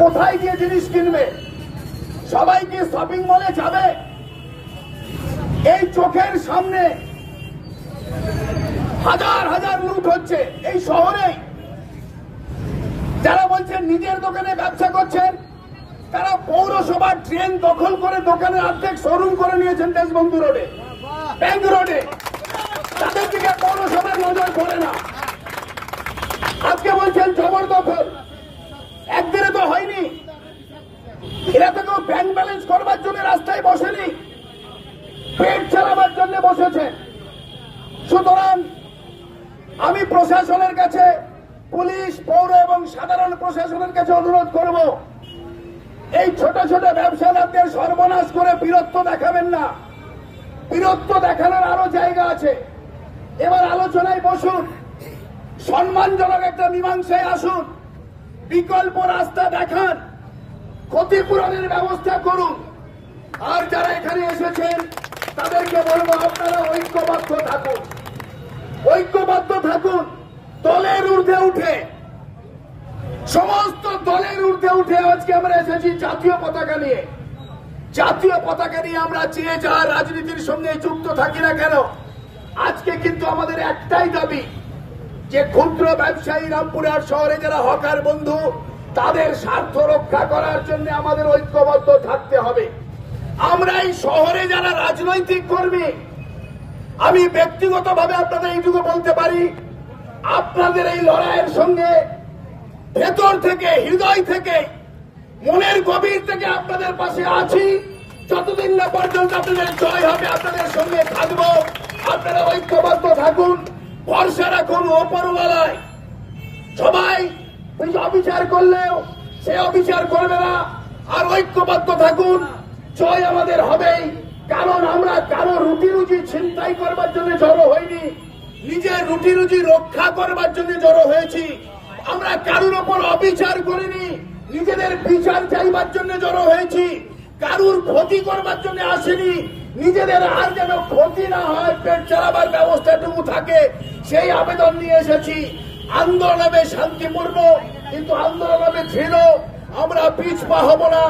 কোথায় গিয়ে জিনিস কিনবে? সবাই কি শপিং মলে যাবে? এই চোখের সামনে হাজার হাজার লুট হচ্ছে এই শহরেই যারা বলছেন নিজের দোকানে ব্যবসা করছেন, তারা পৌরসভার ট্রেন দখল করে দোকানের অর্ধেক শোরুম করে নিয়েছেন দেশবন্ধু রোডে ব্যাংক রোডে। তাদের দিকে পৌরসভার নজর পড়ে না। আজকে বলছেন জবরদখল। করবার জন্য রাস্তায় বসেনি। পেট চালাবার জন্য বসেছে। সুতরাং আমি প্রশাসনের কাছে, পুলিশ, পৌর এবং সাধারণ প্রশাসনের কাছে অনুরোধ করব, এই ছোট ছোট ব্যবসাদারদের সর্বনাশ করে বীরত্ব দেখাবেন না। বীরত্ব দেখানোর আরও জায়গা আছে। এবার আলোচনায় বসুন। সম্মানজনক একটা মীমাংসায় আসুন। বিকল্প রাস্তা দেখান। ক্ষতিপূরণের ব্যবস্থা করুন। আর যারা এখানে এসেছেন, তাদেরকে বলব আপনারা ঐক্যবদ্ধ থাকুন। ঐক্যবদ্ধ থাকুন, দলের ঊর্ধ্বে উঠে। সমস্ত দলের ঊর্ধ্বে উঠে আজকে আমরা এসেছি জাতীয় পতাকা নিয়ে। জাতীয় পতাকা নিয়ে আমরা চেয়ে যা রাজনীতির সঙ্গে যুক্ত থাকি না কেন, আজকে কিন্তু আমাদের একটাই দাবি যে ক্ষুদ্র ব্যবসায়ী রামপুরহাট শহরে যারা হকার বন্ধু, তাদের স্বার্থ রক্ষা করার জন্য আমাদের ঐক্যবদ্ধ থাকতে হবে। আমরা এই শহরে যারা রাজনৈতিক কর্মী, আমি ব্যক্তিগতভাবে আপনাদের এইটুকু বলতে পারি, আপনাদের এই লড়াইয়ের সঙ্গে ভেতর থেকে, হৃদয় থেকে, মনের গভীর থেকে আপনাদের পাশে আছি। যতদিন না পর্যন্ত আপনাদের জয় হবে, আপনাদের সঙ্গে থাকব। আপনারা ঐক্যবদ্ধ থাকুন, ভরসা রাখুন ওপরওয়ালায়। সবাই অবিচার করলেও, সে অবিচার করবে না। আর ঐক্যবদ্ধ থাকুন। জয় আমাদের হবেই। কারণ আমরা কারও রুটি রুজি ছিনতাই করবার জন্য জড়ো হইনি। নিজের রুটি রুজি রক্ষা করবার জন্য জড়ো হয়েছি। আমরা কারোর ওপর অবিচার করিনি। নিজেদের বিচার চাইবার জন্য জড়ো হয়েছি। কারুর ক্ষতি করবার জন্য আসেনি। নিজেদের আর যেন ক্ষতি না হয়, পেট চালাবার ব্যবস্থাটুকু থাকে, সেই আবেদন নিয়ে এসেছি। আন্দোলন হবে শান্তিপূর্ণ, কিন্তু আন্দোলন হবে দৃঢ় আমরা পিছপা হব না।